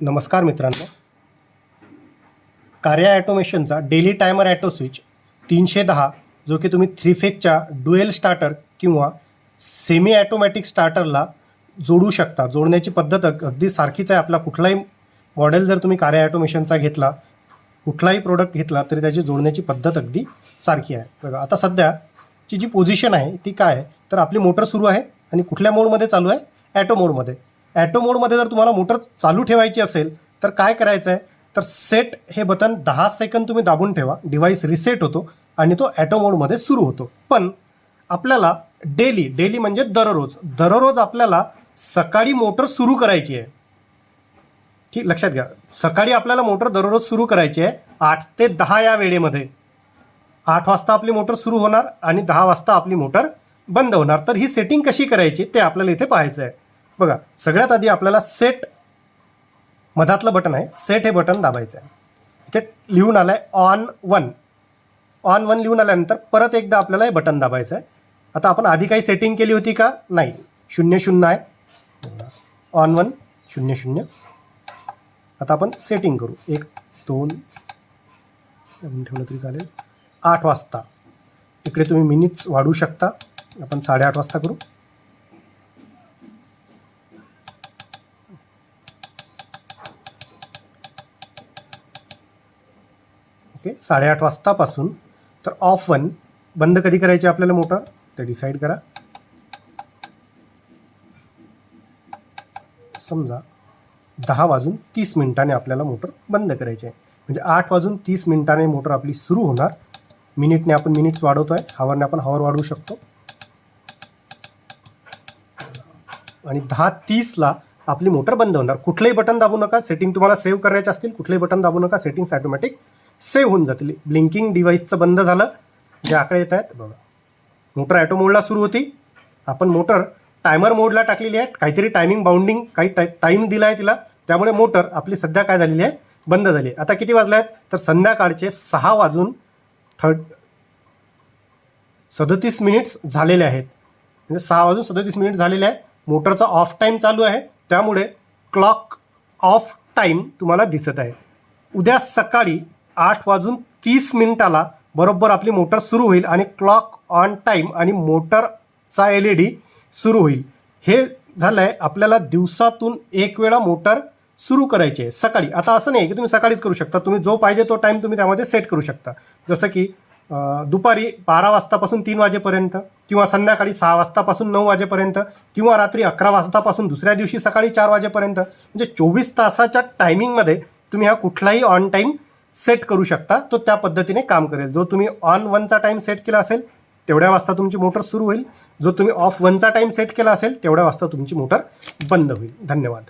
नमस्कार मित्रांनो. कार्या ॲटोमेशनचा डेली टायमर ॲटो स्विच तीनशे दहा जो की तुम्ही थ्री फेकच्या डुएल स्टार्टर किंवा सेमी ॲटोमॅटिक स्टार्टरला जोडू शकता. जोडण्याची पद्धत अगदी सारखीच आहे आपला. कुठलाही मॉडेल जर तुम्ही कार्या ॲटोमेशनचा घेतला कुठलाही प्रोडक्ट घेतला तरी त्याची जोडण्याची पद्धत अगदी सारखी आहे. बघा आता सध्याची जी पोझिशन आहे ती काय आहे? तर आपली मोटर सुरू आहे आणि कुठल्या मोडमध्ये चालू आहे? ॲटो मोडमध्ये ॲटो मोडमध्ये जर तुम्हाला मोटर चालू ठेवायची असेल तर काय करायचं आहे तर सेट हे बटन दहा सेकंद तुम्ही दाबून ठेवा. डिव्हाइस रिसेट होतो आणि तो ॲटो मोडमध्ये सुरू होतो. पण आपल्याला डेली डेली म्हणजे दररोज. दररोज आपल्याला सकाळी मोटर सुरू करायची आहे. ठीक लक्षात घ्या. सकाळी आपल्याला मोटर दररोज सुरू करायची आहे आठ ते दहा या वेळेमध्ये. आठ वाजता आपली मोटर सुरू होणार आणि दहा वाजता आपली मोटर बंद होणार. तर ही सेटिंग कशी करायची ते आपल्याला इथे पाहायचं आहे बघा सगळ्यात आधी आपल्याला सेट मधातलं बटन आहे. सेट हे बटन दाबायचं आहे. इथे लिहून आलं आहे ऑन वन ऑन वन लिहून आल्यानंतर परत एकदा आपल्याला हे बटन दाबायचं आहे. आता आपण आधी काही सेटिंग केली होती का? नाही. शून्य शून्य आहे. ऑन वन शून्य शून्य. आता आपण सेटिंग करू. एक दोन. ठेवलं तरी चालेल. आठ वाजता. इकडे तुम्ही मिनिट्स वाढवू शकता. आपण साडेआठ वाजता करू. ओके? साडेआठ वाजतापासून. तर ऑफ वन बंद कधी करायची आपल्याला मोटर ते डिसाईड करा. समजा दहा वाजून तीस मिनिटाने आपल्याला मोटर बंद करायची आहे. म्हणजे आठ वाजून तीस मिनिटाने मोटर आपली सुरू होणार. मिनिटने आपण मिनिट्स वाढवतो आहे हवरने आपण हवर वाढवू शकतो. आणि दहा तीसला आपली मोटर बंद होणार. कुठलंही बटन दाबू नका. सेटिंग तुम्हाला सेव्ह करायचे असतील. कुठलंही बटन दाबू नका. सेटिंग्स ॲटोमॅटिक सेव्ह होऊन जातील. ब्लिंकिंग डिव्हाइसचं बंद झालं. जे आकडे येत आहेत बघा. मोटर ॲटो मोडला सुरू होती. आपण मोटर टायमर मोडला टाकलेली आहे. काहीतरी टायमिंग बाउंडिंग काही टाय टाईम दिला आहे तिला. त्यामुळे मोटर आपली सध्या काय झालेली आहे? बंद झाली आहे. आता किती वाजले आहेत? तर संध्याकाळचे सहा वाजून थर्ड सदतीस मिनिट्स झालेले आहेत. म्हणजे सहा वाजून सदतीस मिनिट झालेले आहे. मोटरचा ऑफ टाईम चालू आहे. त्यामुळे क्लॉक ऑफ टाईम तुम्हाला दिसत आहे. उद्या सकाळी आठ वाजून तीस मिनिटाला बरोबर आपली मोटर सुरू होईल आणि क्लॉक ऑन टाईम आणि मोटरचा एल ई डी सुरू होईल. हे झालं आहे आपल्याला दिवसातून एक वेळा मोटर सुरू करायची आहे सकाळी. आता असं नाही की तुम्ही सकाळीच करू शकता तुम्ही जो पाहिजे तो टाईम तुम्ही त्यामध्ये सेट करू शकता. जसं की दुपारी बारा वाजतापासून तीन वाजेपर्यंत किंवा संध्याकाळी सहा वाजतापासून नऊ वाजेपर्यंत किंवा रात्री अकरा वाजतापासून दुसऱ्या दिवशी सकाळी चार वाजेपर्यंत म्हणजे चोवीस तासाच्या टायमिंगमध्ये तुम्ही हा कुठलाही ऑन टाईम सेट करू शकता तो त्या पद्धतीने काम करेल. जो तुम्ही ऑन वनचा टाईम सेट केला असेल तेवढ्या वाजता तुमची मोटर सुरू होईल. जो तुम्ही ऑफ वनचा टाईम सेट केला असेल तेवढ्या वाजता तुमची मोटर बंद होईल. धन्यवाद.